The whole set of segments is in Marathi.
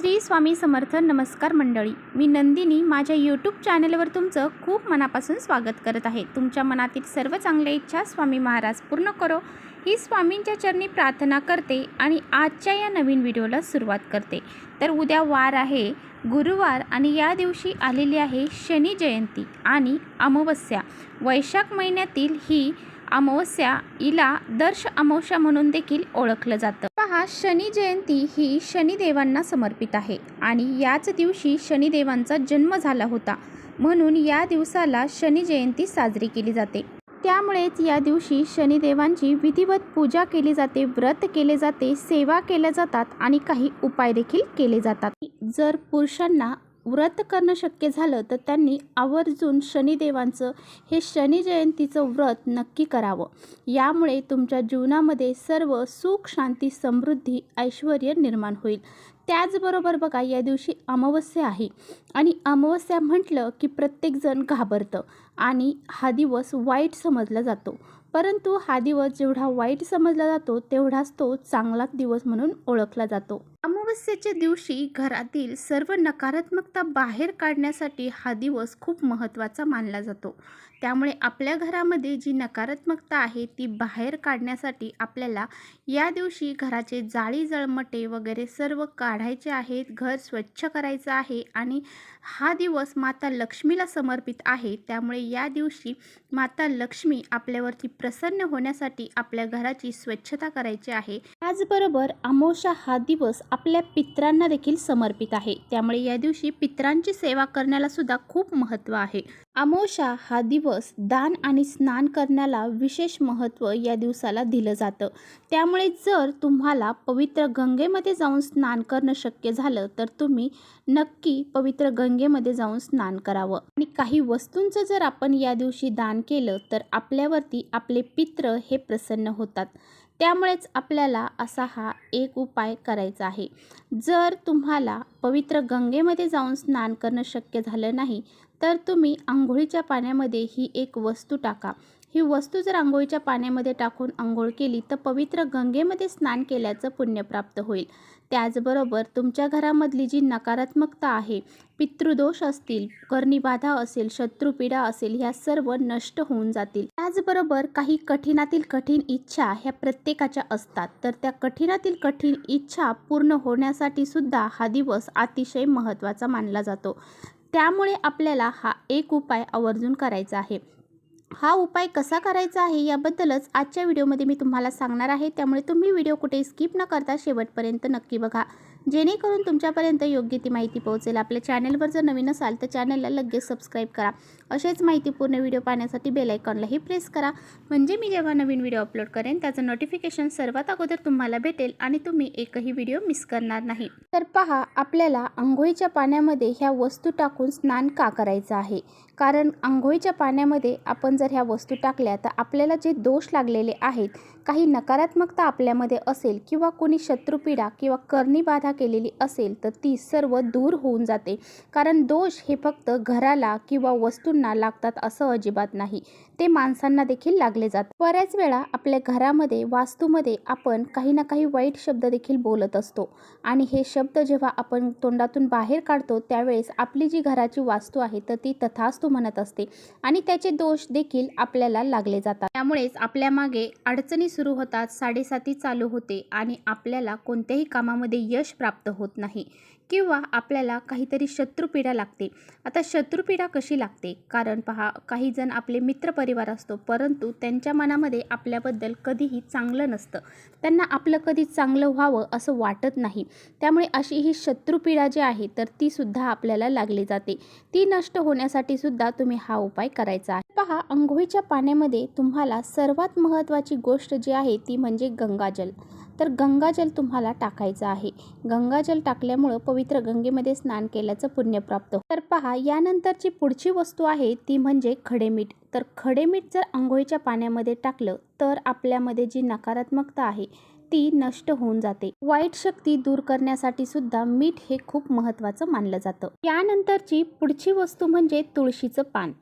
श्री स्वामी समर्थ नमस्कार मंडळी. मी नंदिनी माझ्या यूट्यूब चॅनलवर तुमचं खूप मनापासून स्वागत करत आहे. तुमच्या मनातील सर्व चांगल्या इच्छा स्वामी महाराज पूर्ण करो. ही स्वामींच्या चरणी प्रार्थना करते आणि आजच्या या नवीन व्हिडिओला सुरुवात करते. तर उद्या वार आहे गुरुवार आणि या दिवशी आलेली आहे शनी जयंती आणि अमावस्या. वैशाख महिन्यातील ही अमावस्या हिला दर्श अमावस्या म्हणून देखील ओळखलं जातं. पहा शनी जयंती ही शनिदेवांना समर्पित आहे आणि याच दिवशी शनिदेवांचा जन्म झाला होता म्हणून या दिवसाला शनी जयंती साजरी केली जाते. त्यामुळेच या दिवशी शनिदेवांची विधिवत पूजा केली जाते व्रत केले जाते सेवा केल्या जातात आणि काही उपाय देखील केले जातात. जर पुरुषांना व्रत करणं शक्य झालं तर त्यांनी आवर्जून शनिदेवांचं हे शनी जयंतीचं व्रत नक्की करावं. यामुळे तुमच्या जीवनामध्ये सर्व सुख शांती समृद्धी ऐश्वर निर्माण होईल. त्याचबरोबर बघा या दिवशी अमावस्या आहे. आणि अमावस्या म्हटलं की प्रत्येकजण घाबरतं आणि हा दिवस वाईट समजला जातो. परंतु हा दिवस जेवढा वाईट समजला जातो तेवढाच तो चांगला दिवस म्हणून ओळखला जातो. अमावस्येच्या दिवशी घरातील सर्व नकारात्मकता बाहेर काढण्यासाठी हा दिवस खूप महत्त्वाचा मानला जातो. त्यामुळे आपल्या घरामध्ये जी नकारात्मकता आहे ती बाहेर काढण्यासाठी आपल्याला या दिवशी घराचे जाळी जळमटे वगैरे सर्व काढायचे आहेत घर स्वच्छ करायचं आहे आणि हा दिवस माता लक्ष्मीला समर्पित आहे. त्यामुळे या दिवशी माता लक्ष्मी आपल्यावरती प्रसन्न होण्यासाठी आपल्या घराची स्वच्छता करायची आहे. त्याचबरोबर अमावस्या हा दिवस आपल्या पित्रांना देखील समर्पित आहे. त्यामुळे या दिवशी पित्रांची सेवा करण्याला सुद्धा खूप महत्त्व आहे. अमोशा हा दिवस दान आणि स्नान करण्याला विशेष महत्त्व या दिवसाला दिलं जातं. त्यामुळे जर तुम्हाला पवित्र गंगेमध्ये जाऊन स्नान करणं शक्य झालं तर तुम्ही नक्की पवित्र गंगेमध्ये जाऊन स्नान करावं. आणि काही वस्तूंचं जर आपण या दिवशी दान केलं तर आपल्यावरती आपले पित्र हे प्रसन्न होतात. त्यामुळेच आपल्याला असा हा एक उपाय करायचा आहे. जर तुम्हाला पवित्र गंगेमध्ये जाऊन स्नान करणं शक्य झालं नाही तर तुम्ही आंघोळीच्या पाण्यामध्ये ही एक वस्तू टाका. ही वस्तू जर आंघोळीच्या पाण्यामध्ये टाकून आंघोळ केली तर पवित्र गंगेमध्ये स्नान केल्याचं पुण्य प्राप्त होईल. त्याचबरोबर तुमच्या घरामधली जी नकारात्मकता आहे पितृदोष असतील कर्णीबाधा असेल शत्रुपीडा असेल ह्या सर्व नष्ट होऊन जातील. त्याचबरोबर काही कठीणातील कठीण इच्छा ह्या प्रत्येकाच्या असतात. तर त्या कठीणातील कठीण इच्छा पूर्ण होण्यासाठी सुद्धा हा दिवस अतिशय महत्त्वाचा मानला जातो. त्यामुळे आपल्याला हा एक उपाय आवर्जून करायचा आहे. हा उपाय कसा करायचा आहे याबद्दलच आजच्या व्हिडिओमध्ये मी तुम्हाला सांगणार आहे. त्यामुळे तुम्ही व्हिडिओ कुठे स्किप न करता शेवटपर्यंत नक्की बघा. जेणेकरून तुमच्यापर्यंत योग्य ती माहिती पोहोचेल. आपल्या चॅनलवर जर नवीन असाल तर चॅनलला लगेच सबस्क्राईब करा. असेच माहितीपूर्ण व्हिडिओ पाहण्यासाठी बेलायकॉनलाही प्रेस करा. म्हणजे मी जेव्हा नवीन व्हिडिओ अपलोड करेन त्याचं नोटिफिकेशन सर्वात अगोदर तुम्हाला भेटेल आणि तुम्ही एकही व्हिडिओ मिस करणार नाही. तर पहा आपल्याला आंघोळीच्या पाण्यामध्ये ह्या वस्तू टाकून स्नान का करायचं आहे? कारण आंघोळीच्या पाण्यामध्ये आपण जर ह्या वस्तू टाकल्या तर आपल्याला जे दोष लागलेले आहेत काही नकारात्मकता आपल्यामध्ये असेल किंवा कोणी शत्रुपीडा किंवा कर्णीबाधा केलेली असेल तर ती सर्व दूर होऊन जाते. कारण दोष हे फक्त घराला किंवा वस्तूंना लागतात असं अजिबात नाही. ते माणसांना देखील लागले जातात बऱ्याच वेळा आपल्या घरामध्ये वास्तूमध्ये आपण काही ना काही वाईट शब्द देखील बोलत असतो. आणि हे शब्द जेव्हा आपण तोंडातून बाहेर काढतो त्यावेळेस आपली जी घराची वास्तू आहे तर ती तथास्तू म्हणत असते. आणि त्याचे दोष देखील आपल्याला लागले जातात. त्यामुळेच आपल्या मागे अडचणी सुरू होतात साडेसाती चालू होते आणि आपल्याला कोणत्याही कामामध्ये यश प्राप्त होत नाही. किंवा आपल्याला काहीतरी शत्रुपीडा लागते. आता शत्रुपीडा कशी लागते? कारण पहा काही जण आपले मित्रपरिवार असतो परंतु त्यांच्या मनामध्ये आपल्याबद्दल कधीही चांगलं नसतं. त्यांना आपलं कधी चांगलं व्हावं असं वाटत नाही. त्यामुळे अशी ही शत्रुपीडा जी आहे तर ती सुद्धा आपल्याला लागली जाते. ती नष्ट होण्यासाठी सुद्धा तुम्ही हा उपाय करायचा आहे. पहा अंघोळीच्या पाण्यामध्ये तुम्हाला सर्वात महत्त्वाची गोष्ट जी आहे ती म्हणजे गंगाजल. तर गंगाजल तुम्हाला टाकायचं आहे. गंगाजल टाकल्यामुळं पवित्र गंगेमध्ये स्नान केल्याचं पुण्य प्राप्त तर पहा यानंतरची पुढची वस्तू आहे ती म्हणजे खडेमीठ. तर खडेमीठ जर आंघोळीच्या पाण्यामध्ये टाकलं तर आपल्यामध्ये जी नकारात्मकता आहे ती नष्ट होऊन जाते. वाईट शक्ती दूर करण्यासाठी सुद्धा मीठ हे खूप महत्त्वाचं मानलं जातं. यानंतरची पुढची वस्तू म्हणजे तुळशीचं पान.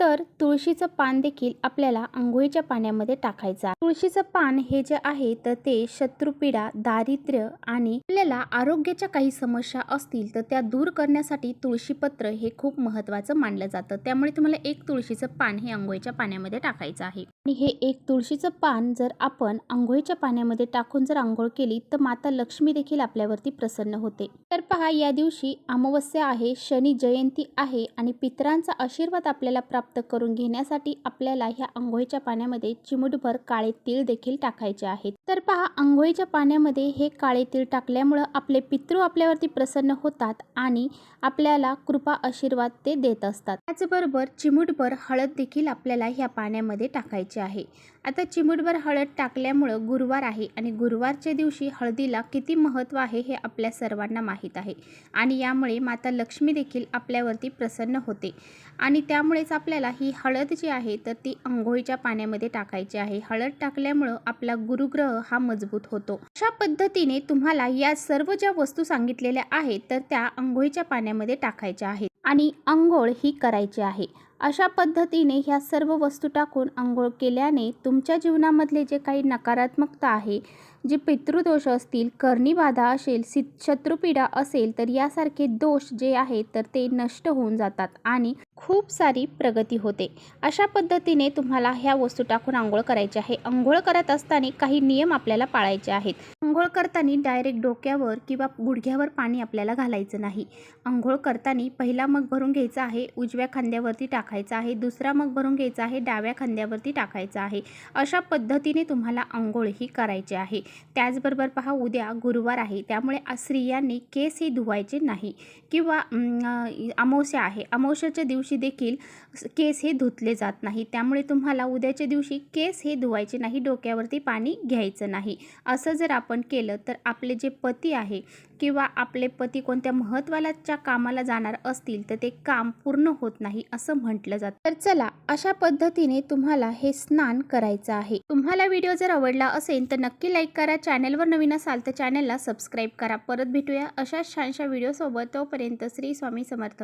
तर तुळशीचं पान देखील आपल्याला आंघोळीच्या पाण्यामध्ये टाकायचं आहे. तुळशीचं पान हे जे आहे तर ते शत्रुपीडा दारिद्र्य आणि आपल्याला आरोग्याच्या काही समस्या असतील तर त्या दूर करण्यासाठी तुळशीपत्र हे खूप महत्त्वाचं मानलं जातं. त्यामुळे तुम्हाला एक तुळशीचं पान हे आंघोळीच्या पाण्यामध्ये टाकायचं आहे. आणि हे एक तुळशीचं पान जर आपण आंघोळीच्या पाण्यामध्ये टाकून जर आंघोळ केली तर माता लक्ष्मी देखील आपल्यावरती प्रसन्न होते. तर पहा या दिवशी अमावस्या आहे शनी जयंती आहे आणि पितरांचा आशीर्वाद आपल्याला प्राप्त करून घेण्यासाठी आपल्याला ह्या आंघोळीच्या पाण्यामध्ये चिमूटभर काळे तीळ देखील टाकायचे आहेत. तर पहा आंघोळीच्या पाण्यामध्ये हे काळे तीळ टाकल्यामुळं आपले पितृ आपल्यावरती प्रसन्न होतात आणि आपल्याला कृपा आशीर्वाद ते देत असतात. त्याचबरोबर चिमूटभर हळद देखील आपल्याला ह्या पाण्यामध्ये टाकायची आहे. आता चिमूटभर हळद टाकल्यामुळं गुरुवार आहे आणि गुरुवारच्या दिवशी हळदीला किती महत्त्व आहे हे आपल्या सर्वांना माहीत आहे. आणि यामुळे माता लक्ष्मी देखील आपल्यावरती प्रसन्न होते. आणि त्यामुळेच आपल्याला ही हळद जी आहे तर ती आंघोळीच्या पाण्यामध्ये टाकायची आहे. हळद टाकल्यामुळं आपला गुरुग्रह हा मजबूत होतो. अशा पद्धतीने तुम्हाला या सर्व ज्या वस्तू सांगितलेल्या आहेत तर त्या आंघोळीच्या पाण्यामध्ये टाकायच्या आहेत. आणि आंघोळ ही करायची आहे. अशा पद्धतीने ह्या सर्व वस्तू टाकून अंघोळ केल्याने तुमच्या जीवनामधले जे काही नकारात्मकता आहे जे पितृदोष असतील कर्णीबाधा असेल सि शत्रुपीडा असेल तर यासारखे दोष जे आहेत तर ते नष्ट होऊन जातात आणि खूप सारी प्रगती होते. अशा पद्धतीने तुम्हाला ह्या वस्तू टाकून आंघोळ करायची आहे. आंघोळ करत असताना काही नियम आपल्याला पाळायचे आहेत. आंघोळ करताना डायरेक्ट डोक्यावर किंवा गुडघ्यावर पाणी आपल्याला घालायचं नाही. आंघोळ करताना पहिला मग भरून घ्यायचा आहे उजव्या खांद्यावरती टाकायचा आहे दुसरा मग भरून घ्यायचा आहे डाव्या खांद्यावरती टाकायचा आहे. अशा पद्धतीने तुम्हाला आंघोळ ही करायची आहे. त्याचबरोबर पहा उद्या गुरुवार आहे त्यामुळे स्त्रियांनी केस हे धुवायचे नाही. किंवा अमावस्या आहे. अमावस्याच्या दिवशी देखील केस हे धुतले जात नाही. त्यामुळे तुम्हाला उद्याच्या दिवशी केस हे धुवायचे नाही डोक्यावरती पाणी घ्यायचं नाही. असं जर आपण केलं तर आपले जे पती आहे किंवा आपले पती कोणत्या महत्त्वाच्या कामाला जाणार असतील तर ते काम पूर्ण होत नाही असं म्हटलं जातं. तर चला अशा पद्धतीने तुम्हाला हे स्नान करायचं आहे. तुम्हाला व्हिडिओ जर आवडला असेल तर नक्की लाईक करा. चॅनलवर नवीन असाल तर चॅनलला सबस्क्राईब करा. परत भेटूया अशाच छानशा व्हिडिओसोबत. तोपर्यंत श्री स्वामी समर्थ.